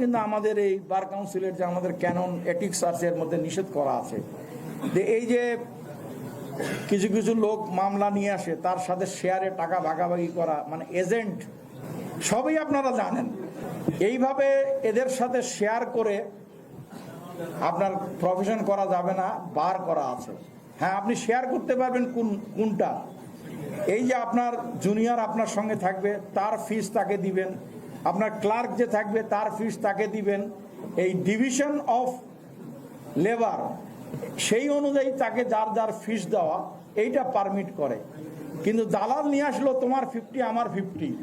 কিন্তু আমাদের এই বার কাউন্সিলের যে আমাদের ক্যানন এটিক্স আছে, এর মধ্যে নিষেধ করা আছে। যে এই যে কিছু কিছু লোক মামলা নিয়ে আসে, তার সাথে শেয়ারে টাকা ভাগাভাগি করা মানে এজেন্ট সবই আপনারা জানেন। এইভাবে এদের সাথে শেয়ার করে আপনার প্রফেশন করা যাবে না বার করা আছে। হ্যাঁ আপনি শেয়ার করতে পারবেন কোন, কোনটা। এই যে আপনার জুনিয়র আপনার সঙ্গে থাকবে, তার ফিস তাকে দিবেন। আপনার ক্লার্ক যে থাকবে, তার ফিস তাকে দিবেন। এই ডিভিশন অফ লেবার সেই অনুযায়ী তাকে যার যার ফিস দেওয়া, এইটা পারমিট করে। কিন্তু দালাল নিয়ে আসলো, তোমার ফিফটি আমার ফিফটি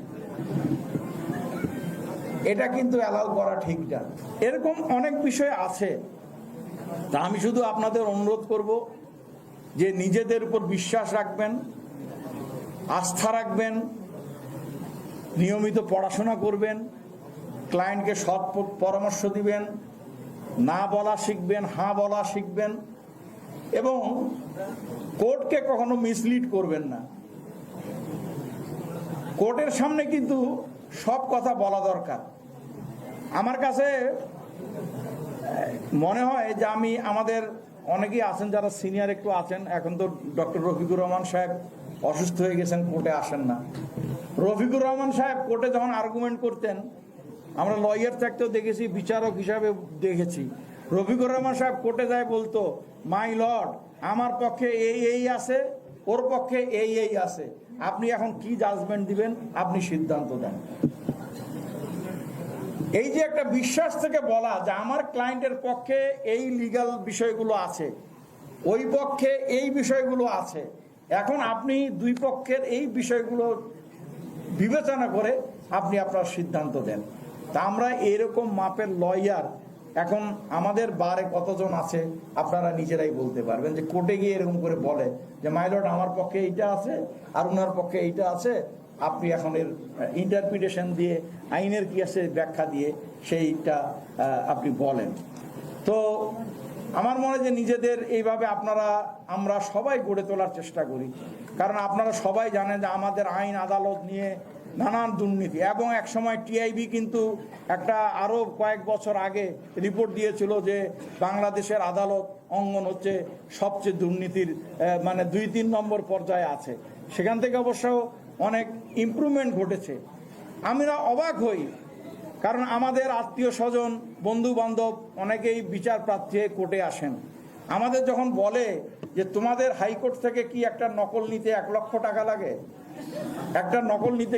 এটা কিন্তু অ্যালাউ করা ঠিক না। এরকম অনেক বিষয় আছে। তা আমি শুধু আপনাদের অনুরোধ করব যে নিজেদের উপর বিশ্বাস রাখবেন, আস্থা রাখবেন নিয়মিত পড়াশোনা করবেন ক্লায়েন্টকে সৎ পরামর্শ দিবেন, না বলা শিখবেন, হাঁ বলা শিখবেন, এবং কোর্টকে কখনো মিসলিড করবেন না। কোর্টের সামনে কিন্তু সব কথা বলা দরকার। আমার কাছে, মনে হয় যে আমি, আমাদের অনেকেই আছেন, যারা সিনিয়র একটু আছেন, এখন তো ডক্টর রফিকুর রহমান সাহেব অসুস্থ হয়ে গেছেন, কোর্টে আসেন না। রফিকুর রহমান সাহেব কোর্টে যখন আর্গুমেন্ট করতেন, আমরা লয়ার থাকতেও দেখেছি, বিচারক হিসাবে দেখেছি। রফিকুর রহমান সাহেব কোর্টে যায় বলতো মাই লর্ড আমার পক্ষে এই এই আছে, ওর পক্ষে এই এই আছে। আপনি এখন কি জাজমেন্ট দিবেন? আপনি সিদ্ধান্ত দেন। এই যে একটা বিশ্বাস থেকে বলা যে আমার ক্লায়েন্টের পক্ষে এই লিগ্যাল বিষয়গুলো আছে, ওই পক্ষে এই বিষয়গুলো আছে, এখন আপনি দুই পক্ষের এই বিষয়গুলো বিবেচনা করে আপনি আপনার সিদ্ধান্ত দেন। তা আমরা এরকম মাপের লয়ার, এখন আমাদের বারে কতজন আছে, আপনারা নিজেরাই বলতে পারবেন যে কোর্টে গিয়ে এরকম করে বলে যে মাইলট আমার পক্ষে এইটা আছে আর ওনার পক্ষে এইটা আছে। আপনি এখন এর ইন্টারপ্রিটেশন দিয়ে, আইনের কি আছে ব্যাখ্যা দিয়ে সেইটা আপনি বলেন। তো আমার মনে যে নিজেদের এইভাবে আপনারা, আমরা সবাই গড়ে তোলার চেষ্টা করি। কারণ আপনারা সবাই জানেন যে আমাদের আইন, আদালত নিয়ে নানান দুর্নীতি। এবং এক সময় টিআইবি কিন্তু একটা আরও কয়েক বছর আগে রিপোর্ট দিয়েছিল যে বাংলাদেশের আদালত অঙ্গন হচ্ছে সবচেয়ে দুর্নীতির মানে দুই তিন নম্বর পর্যায়ে আছে। সেখান থেকে অবশ্য অনেক ইমপ্রুভমেন্ট ঘটেছে। আমরা অবাক হই কারণ আমাদের আত্মীয় স্বজন বন্ধু বান্ধব অনেকেই বিচার প্রার্থী কোর্টে আসেন। আমাদের যখন বলে যে তোমাদের হাইকোর্ট থেকে কি একটা নকল নিতে এক লক্ষ টাকা লাগে? একটা নকল নিতে